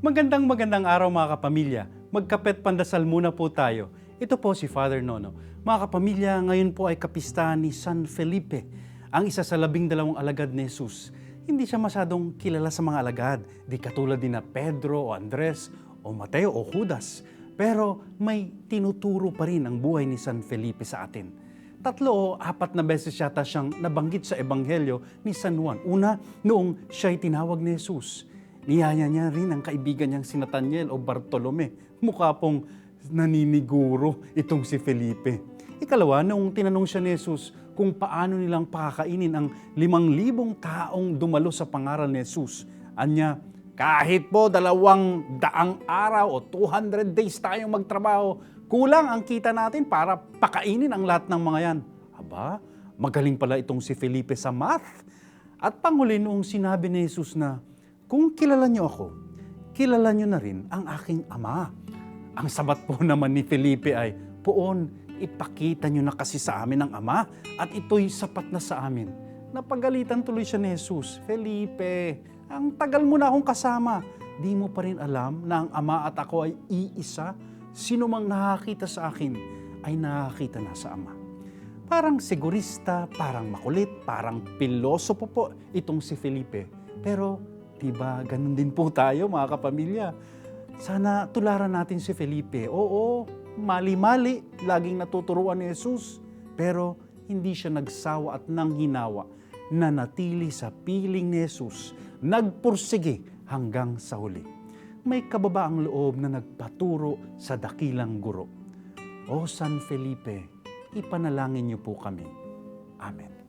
Magandang magandang araw mga kapamilya. Magkapet pandasal muna po tayo. Ito po si Father Nono. Mga kapamilya, ngayon po ay kapistahan ni San Felipe, ang isa sa labing dalawang alagad ni Jesus. Hindi siya masyadong kilala sa mga alagad, di katulad din na Pedro o Andres o Mateo o Judas. Pero may tinuturo pa rin ang buhay ni San Felipe sa atin. Tatlo o apat na beses yata siyang nabanggit sa Ebanghelyo ni San Juan. Una, noong siya'y tinawag ni Jesus. Niyaya niya rin ang kaibigan niyang si Nathaniel o Bartolome. Mukha pong naniniguro itong si Felipe. Ikalawa, noong tinanong siya ni Jesus kung paano nilang pakakainin ang limang libong taong dumalo sa pangaral ni Jesus. Anya, kahit po dalawang daang araw o 200 days tayong magtrabaho, kulang ang kita natin para pakainin ang lahat ng mga yan. Aba, magaling pala itong si Felipe sa math. At panghuli noong sinabi ni Jesus na, kung kilala niyo ako, kilala niyo na rin ang aking ama. Ang sabat po naman ni Felipe ay, Poon, ipakita niyo na kasi sa amin ang ama at ito'y sapat na sa amin. Napagalitan tuloy siya ni Jesus, Felipe, ang tagal mo na akong kasama. Di mo pa rin alam na ang ama at ako ay iisa. Sino mang nakakita sa akin ay nakakita na sa ama. Parang sigurista, parang makulit, parang pilosopo po itong si Felipe. Pero, di ba, ganun din po tayo mga kapamilya. Sana tularan natin si Felipe. Oo, mali-mali, laging natuturuan ni Jesus. Pero hindi siya nagsawa at nanghinawa na natili sa piling ni Jesus, nagpursige hanggang sa huli. May kababaang loob na nagpaturo sa dakilang guro. O San Felipe, ipanalangin niyo po kami. Amen.